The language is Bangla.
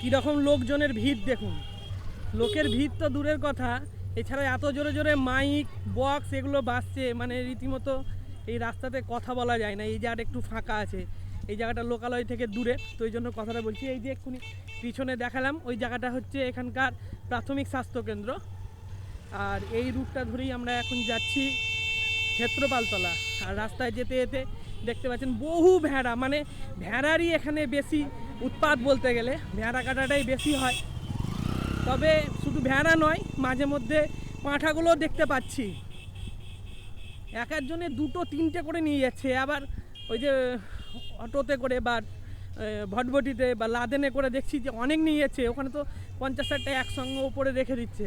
কীরকম লোকজনের ভিড় দেখুন। লোকের ভিড় তো দূরের কথা, এছাড়া এত জোরে জোরে মাইক, বক্স এগুলো বাজছে মানে রীতিমতো এই রাস্তাতে কথা বলা যায় না, এই জায়গাটা একটু ফাঁকা আছে, এই জায়গাটা লোকালয় থেকে দূরে, তো এই জন্য কথাটা বলছি, এই যে এক্ষুনি পিছনে দেখালাম, ওই জায়গাটা হচ্ছে এখানকার প্রাথমিক স্বাস্থ্যকেন্দ্র আর এই রুটটা ধরেই আমরা এখন যাচ্ছি ক্ষেত্রপালতলা, আর রাস্তায় যেতে যেতে দেখতে পাচ্ছেন বহু ভেড়া মানে ভেড়ারই এখানে বেশি উৎপাত বলতে গেলে, ভেড়া কাটাটাই বেশি হয়। তবে শুধু ভেড়া নয়, মাঝে মধ্যে পাঁঠাগুলো দেখতে পাচ্ছি। এক একজনে দুটো, তিনটে করে নিয়ে যাচ্ছে। আবার ওই যে অটোতে করে বা ভটভটিতে বা লাদেনে করে দেখছি যে অনেক নিয়ে যাচ্ছে। ওখানে তো পঞ্চাশ ষাটটা একসঙ্গে ওপরে রেখে দিচ্ছে।